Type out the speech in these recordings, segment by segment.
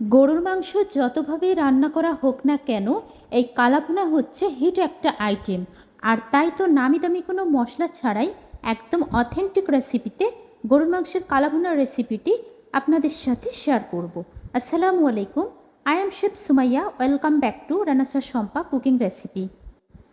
গরুর মাংস যতভাবেই রান্না করা হোক না কেন, এই কালাভুনা হচ্ছে হিট একটা আইটেম। আর তাই তো নামি দামি কোনো মশলা ছাড়াই একদম অথেন্টিক রেসিপিতে গরুর মাংসের কালাভুনার রেসিপিটি আপনাদের সাথে শেয়ার করব। আসসালামু আলাইকুম। I am chef Sumaiya welcome back to রানাসা Shampa cooking recipe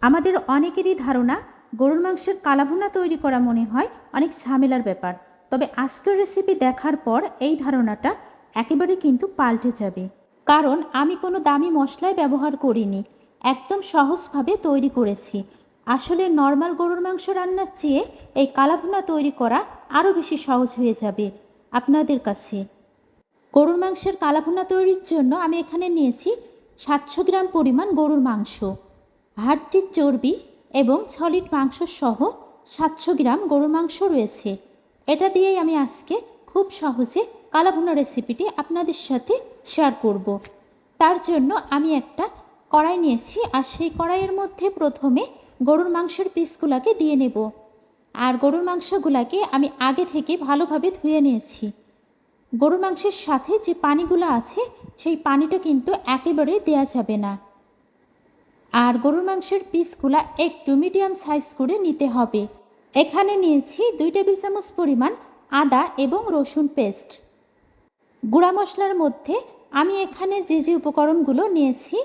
আমাদের অনেকেরই ধারণা, গরুর মাংসের কালাভুনা তৈরি করা মনে হয় অনেক ঝামেলার ব্যাপার। তবে আজকের রেসিপি দেখার পর এই ধারণাটা একেবারে কিন্তু পাল্টে যাবে। কারণ আমি কোনো দামি মশলাই ব্যবহার করিনি, একদম সহজভাবে তৈরি করেছি। আসলে নর্মাল গরুর মাংস রান্নার চেয়ে এই কালাভুনা তৈরি করা আরও বেশি সহজ হয়ে যাবে আপনাদের কাছে। গরুর মাংসের কালাভুনা তৈরির জন্য আমি এখানে নিয়েছি সাতশো গ্রাম পরিমাণ গরুর মাংস হাড্ডির চর্বি এবং সলিড মাংস সহ সাতশো গ্রাম গরুর মাংস রয়েছে। এটা দিয়েই আমি আজকে খুব সহজে কালাভুনা রেসিপিটি আপনাদের সাথে শেয়ার করব। তার জন্য আমি একটা কড়াই নিয়েছি আর সেই কড়াইয়ের মধ্যে প্রথমে গরুর মাংসের পিসগুলাকে দিয়ে নেব। আর গরুর মাংসগুলাকে আমি আগে থেকে ভালোভাবে ধুয়ে নিয়েছি। গরুর মাংসের সাথে যে পানিগুলো আছে, সেই পানিটা কিন্তু একেবারে দেয়া যাবে না। আর গরুর মাংসের পিসগুলা একটু মিডিয়াম সাইজ করে নিতে হবে। এখানে নিয়েছি দুই টেবিল চামচ পরিমাণ আদা এবং রসুন পেস্ট। গুঁড়া মশলার মধ্যে আমি এখানে যে যে উপকরণগুলো নিয়েছি,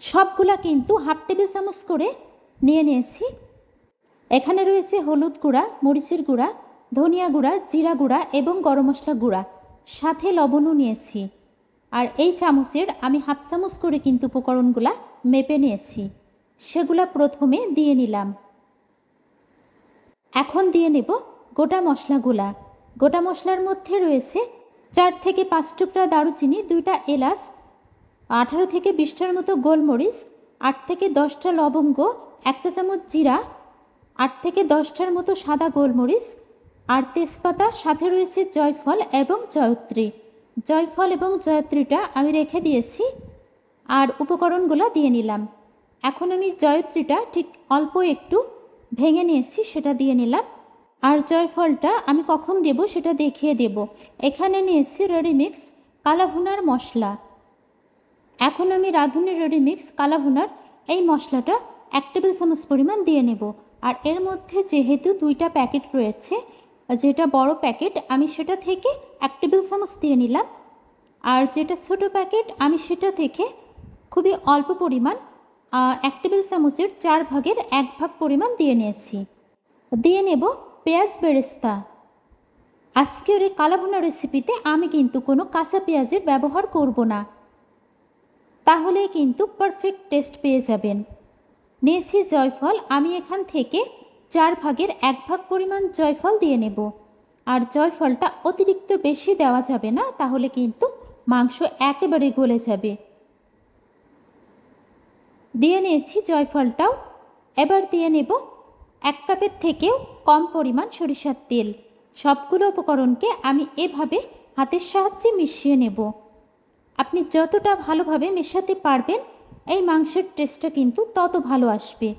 সবগুলা কিন্তু হাফ টেবিল চামচ করে নিয়ে নিয়েছি। এখানে রয়েছে হলুদ গুঁড়া, মরিচের গুঁড়া, ধনিয়া গুঁড়া, জিরা গুঁড়া এবং গরম মশলা গুঁড়া। সাথে লবণও নিয়েছি। আর এই চামচের আমি হাফ চামচ করে কিন্তু উপকরণগুলা মেপে নিয়েছি। সেগুলা প্রথমে দিয়ে নিলাম। এখন দিয়ে নেব গোটা মশলাগুলা। গোটা মশলার মধ্যে রয়েছে চার থেকে পাঁচ টুকরা দারুচিনি, দুইটা এলাচ, আঠারো থেকে বিশটার মতো গোলমরিচ, আট থেকে দশটা লবঙ্গ, এক চা চামচ জিরা, আট থেকে দশটার মতো সাদা গোলমরিচ আর তেজপাতা, সাথে রয়েছে জয়ফল এবং জয়ত্রী। জয়ফল এবং জয়ত্রীটা আমি রেখে দিয়েছি আর উপকরণগুলো দিয়ে নিলাম। এখন আমি জয়ত্রীটা ঠিক অল্প একটু ভেঙে নিয়েছি, সেটা দিয়ে নিলাম। আর জয়ফলটা আমি কখন দেব সেটা দেখিয়ে দেব। এখানে নিয়েছি রেডিমিক্স কালাভুনার মশলা। এখন আমি রাঁধুনি রেডিমিক্স কালাভুনার এই মশলাটা এক টেবিল চামচ পরিমাণ দিয়ে নেব। আর এর মধ্যে যেহেতু দুইটা প্যাকেট রয়েছে, যেটা বড় প্যাকেট, আমি সেটা থেকে এক টেবিল চামচ দিয়ে নিলাম। আর যেটা ছোটো প্যাকেট, আমি সেটা থেকে খুবই অল্প পরিমাণ এক টেবিল চামচের চার ভাগের এক ভাগ পরিমাণ দিয়ে নিয়েছি। দিয়ে নেব পেঁয়াজ বেরেস্তা। আজকের এই কালাভুনা রেসিপিতে আমি কিন্তু কোনো কাঁচা পেঁয়াজের ব্যবহার করব না। তাহলে কিন্তু পারফেক্ট টেস্ট পেয়ে যাবেন। নিয়েছি জয়ফল, আমি এখান থেকে চার ভাগের এক ভাগ পরিমাণ জয়ফল দিয়ে নেব। আর জয়ফলটা অতিরিক্ত বেশি দেওয়া যাবে না, তাহলে কিন্তু মাংস একেবারে গলে যাবে। দিয়ে নিয়েছি জয়ফলটাও। এবার দিয়ে নেব এক কাপের থেকেও কম পরিমাণ সরিষার তেল। সবগুলো উপকরণকে আমি এভাবে হাতের সাহায্যে মিশিয়ে নেব। আপনি যতটা ভালোভাবে মেশাতে পারবেন, এই মাংসের টেস্টটা কিন্তু তত ভালো আসবে।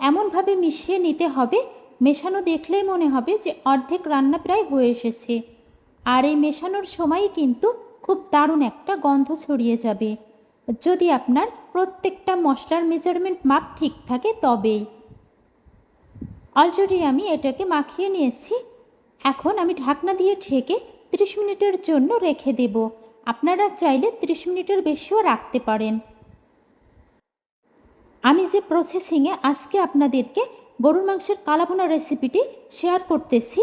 এমনভাবে মিশিয়ে নিতে হবে, মেশানো দেখলেই মনে হবে যে অর্ধেক রান্না প্রায় হয়ে এসেছে। আর এই মেশানোর সময়ই কিন্তু খুব দারুণ একটা গন্ধ ছড়িয়ে যাবে। যদি আপনার প্রত্যেকটা মশলার মেজারমেন্ট মাপ ঠিক থাকে তবেই। অলরেডি আমি এটাকে মাখিয়ে নিয়েছি। এখন আমি ঢাকনা দিয়ে ঢেকে ত্রিশ মিনিটের জন্য রেখে দেব। আপনারা চাইলে ত্রিশ মিনিটের বেশিও রাখতে পারেন। আমি যে প্রসেসিংয়ে আজকে আপনাদেরকে গরুর মাংসের কালাভুনা রেসিপিটি শেয়ার করতেছি,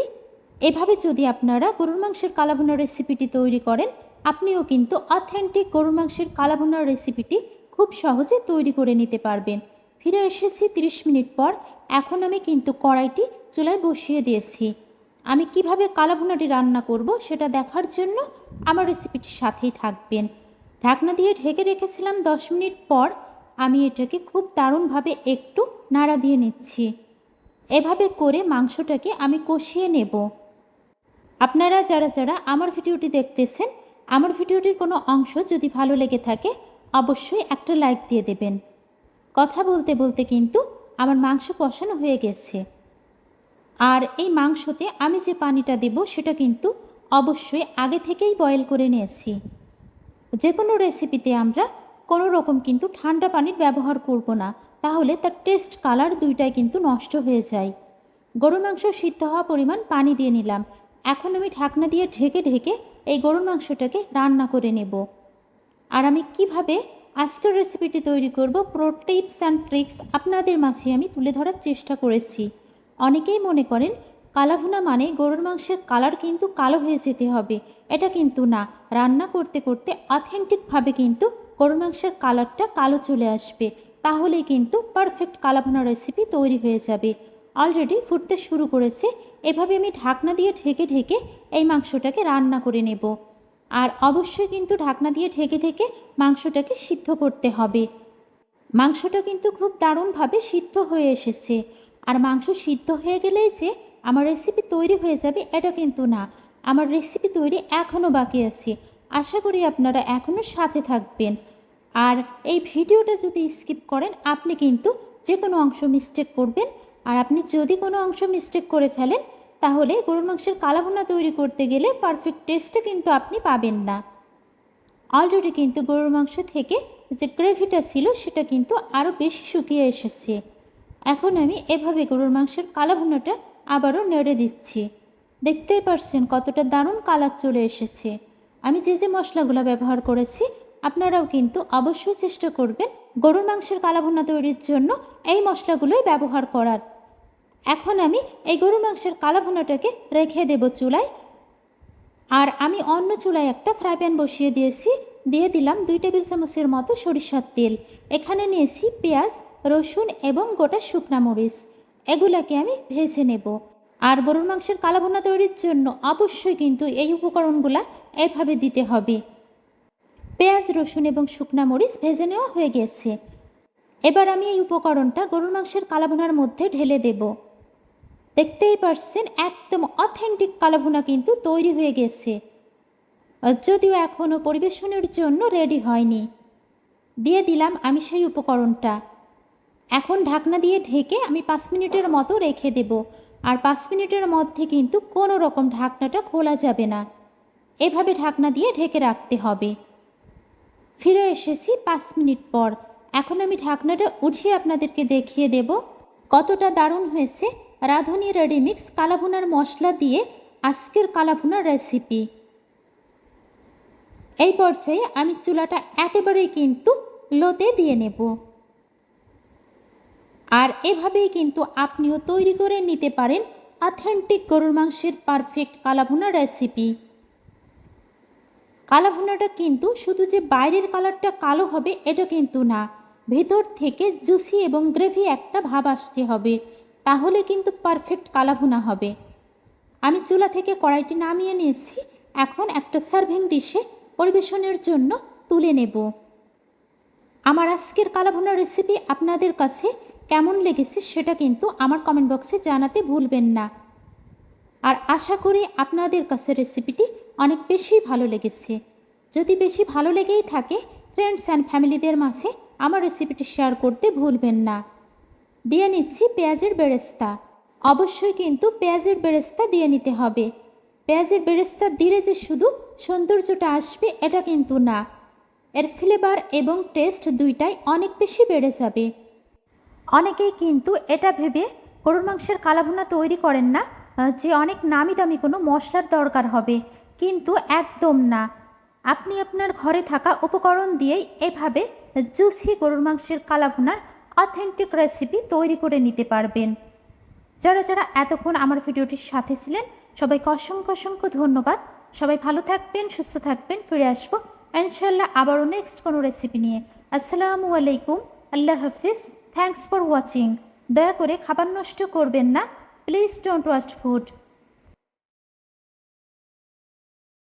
এভাবে যদি আপনারা গরুর মাংসের কালাভুনা রেসিপিটি তৈরি করেন, আপনিও কিন্তু অথেন্টিক গরুর মাংসের কালাভুনার রেসিপিটি খুব সহজে তৈরি করে নিতে পারবেন। ফিরে এসেছি 30 মিনিট পর। এখন আমি কিন্তু কড়াইটি চুলায় বসিয়ে দিয়েছি। আমি কীভাবে কালাভুনাটি রান্না করব সেটা দেখার জন্য আমার রেসিপিটির সাথেই থাকবেন। ঢাকনা দিয়ে ঢেকে রেখেছিলাম দশ মিনিট পর। আমি এটাকে খুব দারুণভাবে একটু নাড়া দিয়ে নিচ্ছি। এভাবে করে মাংসটাকে আমি কষিয়ে নেব। আপনারা যারা যারা আমার ভিডিওটি দেখতেছেন, আমার ভিডিওটির কোনো অংশ যদি ভালো লেগে থাকে, অবশ্যই একটা লাইক দিয়ে দেবেন। কথা বলতে বলতে কিন্তু আমার মাংস কষানো হয়ে গেছে। আর এই মাংসতে আমি যে পানিটা দেব সেটা কিন্তু অবশ্যই আগে থেকেই বয়েল করে নিয়েছি। যে কোনো রেসিপিতে আমরা কোনো রকম কিন্তু ঠান্ডা পানির ব্যবহার করব না, তাহলে তার টেস্ট কালার দুইটাই কিন্তু নষ্ট হয়ে যায়। গরুর মাংস সিদ্ধ হওয়া পরিমাণ পানি দিয়ে নিলাম। এখন আমি ঢাকনা দিয়ে ঢেকে ঢেকে এই গরুর মাংসটাকে রান্না করে নেব। আর আমি কীভাবে আজকের রেসিপিটি তৈরি করব প্রো টিপস অ্যান্ড ট্রিক্স আপনাদের মাঝে আমি তুলে ধরার চেষ্টা করেছি। অনেকেই মনে করেন, কালাভুনা মানে গরুর মাংসের কালার কিন্তু কালো হয়ে যেতে হবে। এটা কিন্তু না, রান্না করতে করতে অথেন্টিকভাবে কিন্তু গরুর মাংসের কালারটা কালো চলে আসবে। তাহলেই কিন্তু পারফেক্ট কালাভুনা রেসিপি তৈরি হয়ে যাবে। অলরেডি ফুটতে শুরু করেছে, এভাবে আমি ঢাকনা দিয়ে ঢেকে ঢেকে এই মাংসটাকে রান্না করে নেব। আর অবশ্যই কিন্তু ঢাকনা দিয়ে ঢেকে ঢেকে মাংসটাকে সিদ্ধ করতে হবে। মাংসটা কিন্তু খুব দারুণভাবে সিদ্ধ হয়ে এসেছে। আর মাংস সিদ্ধ হয়ে গেলেই যে আমার রেসিপি তৈরি হয়ে যাবে, এটা কিন্তু না। আমার রেসিপি তৈরি এখনও বাকি আছে। আশা করি আপনারা এখনও সাথে থাকবেন। আর এই ভিডিওটা যদি স্কিপ করেন, আপনি কিন্তু যে কোনো অংশ মিস্টেক করবেন। আর আপনি যদি কোনো অংশ মিস্টেক করে ফেলেন তাহলে গরুর মাংসের কালাভুনা তৈরি করতে গেলে পারফেক্ট টেস্টটা কিন্তু আপনি পাবেন না। অলরেডি কিন্তু গরুর মাংস থেকে যে গ্রেভিটা ছিল সেটা কিন্তু আরও বেশি শুকিয়ে এসেছে। এখন আমি এভাবে গরুর মাংসের কালাভুনাটা আবারও নেড়ে দিচ্ছি। দেখতেই পারছেন কতটা দারুণ কালার চলে এসেছে। আমি যে যে মশলাগুলো ব্যবহার করেছি, আপনারাও কিন্তু অবশ্যই চেষ্টা করবেন গরুর মাংসের কালাভুনা তৈরির জন্য এই মশলাগুলোই ব্যবহার করার। এখন আমি এই গরুর মাংসের কালাভুনাটাকে রেখে দেব চুলায়। আর আমি অন্য চুলায় একটা ফ্রাই প্যান বসিয়ে দিয়েছি। দিয়ে দিলাম দুই টেবিল চামচের মতো সরিষার তেল। এখানে নিয়েছি পেঁয়াজ, রসুন এবং গোটা শুকনা মরিচ। এগুলাকে আমি ভেজে নেব। আর গরুর মাংসের কালাভুনা তৈরির জন্য অবশ্যই কিন্তু এই উপকরণগুলা এভাবে দিতে হবে। পেঁয়াজ, রসুন এবং শুকনা মরিচ ভেজে নেওয়া হয়ে গেছে। এবার আমি এই উপকরণটা গরুর মাংসের কালাভুনার মধ্যে ঢেলে দেব। দেখতেই পারছেন, একদম অথেন্টিক কালাভুনা কিন্তু তৈরি হয়ে গেছে। যদিও এখনও পরিবেশনের জন্য রেডি হয়নি। দিয়ে দিলাম আমি সেই উপকরণটা। এখন ঢাকনা দিয়ে ঢেকে আমি পাঁচ মিনিটের মতো রেখে দেব। আর পাঁচ মিনিটের মধ্যে কিন্তু কোনো রকম ঢাকনাটা খোলা যাবে না। এভাবে ঢাকনা দিয়ে ঢেকে রাখতে হবে। ফিরে এসেছি পাঁচ মিনিট পর। এখন আমি ঢাকনাটা উঠিয়ে আপনাদেরকে দেখিয়ে দেব কতটা দারুণ হয়েছে। রাঁধুনি রেডিমিক্স কালাভুনার মশলা দিয়ে আজকের কালাভুনার রেসিপি এই পর্যায়ে আমি চুলাটা একেবারেই কিন্তু লোতে দিয়ে নেব। আর এভাবেই কিন্তু আপনিও তৈরি করে নিতে পারেন অথেন্টিক গরুর মাংসের পারফেক্ট কালাভুনা রেসিপি কালাভুনাটা কিন্তু শুধু যে বাইরের কালারটা কালো হবে, এটা কিন্তু না। ভেতর থেকে জুসি এবং গ্রেভি একটা ভাব আসতে হবে। তাহলে কিন্তু পারফেক্ট কালাভুনা হবে। আমি চুলা থেকে কড়াইটি নামিয়ে নিয়েছি, এখন একটা সার্ভিং ডিশে পরিবেশনের জন্য তুলে নেব। আমার আজকের কালাভুনা রেসিপি আপনাদের কাছে কেমন লেগেছে সেটা কিন্তু আমার কমেন্ট বক্সে জানাতে ভুলবেন না। আর আশা করি আপনাদের কাছে রেসিপিটি অনেক বেশি ভালো লেগেছে। যদি বেশি ভালো লেগেই থাকে ফ্রেন্ডস অ্যান্ড ফ্যামিলিদের মাঝে আমার রেসিপিটি শেয়ার করতে ভুলবেন না। দিয়ে নিচ্ছি পেঁয়াজের বেরেস্তা। অবশ্যই কিন্তু পেঁয়াজের বেরেস্তা দিয়ে নিতে হবে। পেঁয়াজের বেরেস্তা দিলে যে শুধু সৌন্দর্যটা আসবে, এটা কিন্তু না। এর ফ্লেভার এবং টেস্ট দুইটাই অনেক বেশি বেড়ে যাবে। অনেকেই কিন্তু এটা ভেবে গরুর মাংসের কালাভুনা তৈরি করেন না, যে অনেক নামি দামি কোনো মশলার দরকার হবে, কিন্তু একদম না। আপনি আপনার ঘরে থাকা উপকরণ দিয়েই এভাবে জুসি গরুর মাংসের কালাভুনার অথেন্টিক রেসিপি তৈরি করে নিতে পারবেন। যারা যারা এতক্ষণ আমার ভিডিওটির সাথে ছিলেন, সবাইকে অসংখ্য অসংখ্য ধন্যবাদ। সবাই ভালো থাকবেন, সুস্থ থাকবেন, ফিরে আসব। ইনশাল্লাহ আবারও নেক্সট কোনো রেসিপি নিয়ে। আসসালামু আলাইকুম, আল্লাহ হাফিজ। থ্যাংকস ফর ওয়াচিং দয়া করে খাবার নষ্ট করবেন না। Please don't waste food